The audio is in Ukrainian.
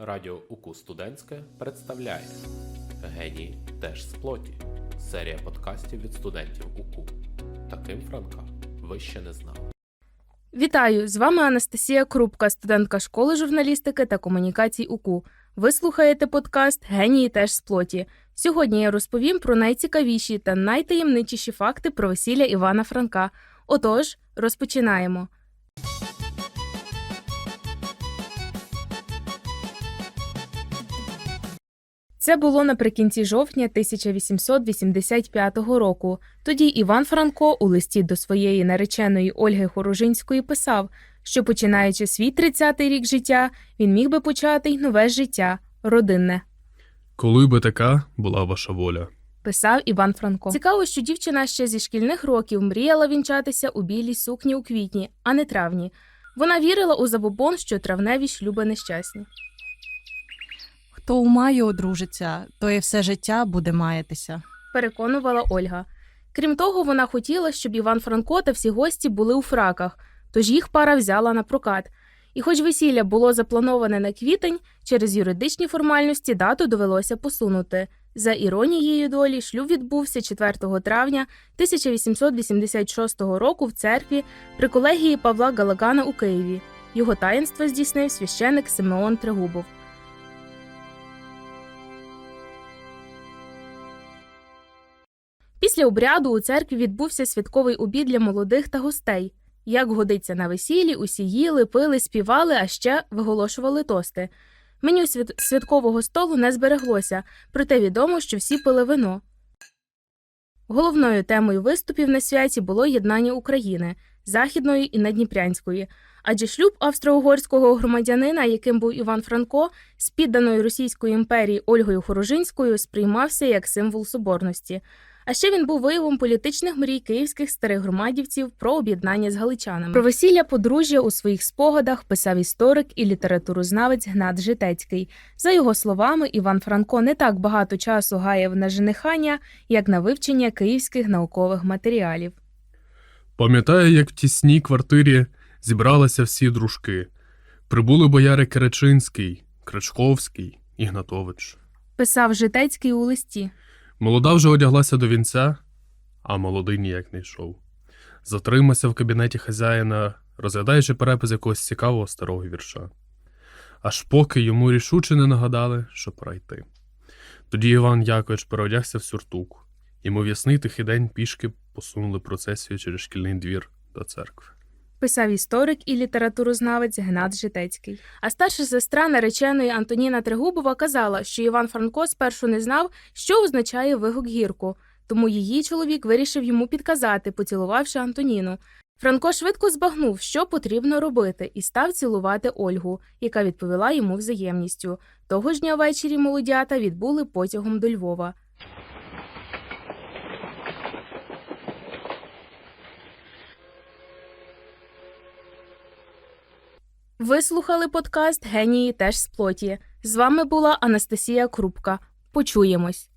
Радіо УКУ Студентське представляє Генії теж з плоті. Серія подкастів від студентів УКУ. Таким Франка ви ще не знали. Вітаю! З вами Анастасія Крупка, студентка школи журналістики та комунікацій УКУ. Ви слухаєте подкаст Генії теж з плоті. Сьогодні я розповім про найцікавіші та найтаємничіші факти про весілля Івана Франка. Отож, розпочинаємо. Це було наприкінці жовтня 1885 року. Тоді Іван Франко у листі до своєї нареченої Ольги Хорожинської писав, що починаючи свій 30-й рік життя, він міг би почати й нове життя, родинне. Коли би така була ваша воля. Писав Іван Франко. Цікаво, що дівчина ще зі шкільних років мріяла вінчатися у білій сукні у квітні, а не травні. Вона вірила у забобон, що травневі шлюби нещасні. Хто у маю одружиться, то і все життя буде маятися. переконувала Ольга. Крім того, вона хотіла, щоб Іван Франко та всі гості були у фраках, тож їх пара взяла на прокат. І хоч весілля було заплановане на квітень, через юридичні формальності дату довелося посунути. За іронією долі, шлюб відбувся 4 травня 1886 року в церкві при колегії Павла Галагана у Києві. Його таїнство здійснив священик Симеон Трегубов. Після обряду у церкві відбувся святковий обід для молодих та гостей. Як годиться на весіллі, усі їли, пили, співали, а ще виголошували тости. Меню свят- святкового столу не збереглося, проте відомо, що всі пили вино. Головною темою виступів на святі було єднання України західної і надніпрянської, адже шлюб австро-угорського громадянина, яким був Іван Франко, з підданої Російської імперії Ольгою Хорожинською, сприймався як символ соборності. А ще він був виявом політичних мрій київських старих громадівців про об'єднання з галичанами. Про весілля подружжя у своїх спогадах писав історик і літературознавець Гнат Житецький. За його словами, Іван Франко не так багато часу гаяв на женихання, як на вивчення київських наукових матеріалів. Пам'ятаю, як в тісній квартирі зібралися всі дружки. Прибули бояри Керечинський, Крачковський, Ігнатович. Писав Житецький у листі. Молода вже одяглася до вінця, а молодий ніяк не йшов. Затримався в кабінеті хазяїна, розглядаючи перепис якогось цікавого старого вірша. Аж поки йому рішуче не нагадали, що пора йти. Тоді Іван Якович переодягся в сюртук, і мов ясний тихий день пішки посунули процесію через шкільний двір до церкви. Писав історик і літературознавець Гнат Житецький. А старша сестра нареченої Антоніна Трегубова казала, що Іван Франко спершу не знав, що означає вигук гірку, тому її чоловік вирішив йому підказати, поцілувавши Антоніну. Франко швидко збагнув, що потрібно робити, і став цілувати Ольгу, яка відповіла йому взаємністю. Того ж дня ввечері молодята відбули потягом до Львова. Ви слухали подкаст Генії теж з плоті. З вами була Анастасія Крупка. Почуємось.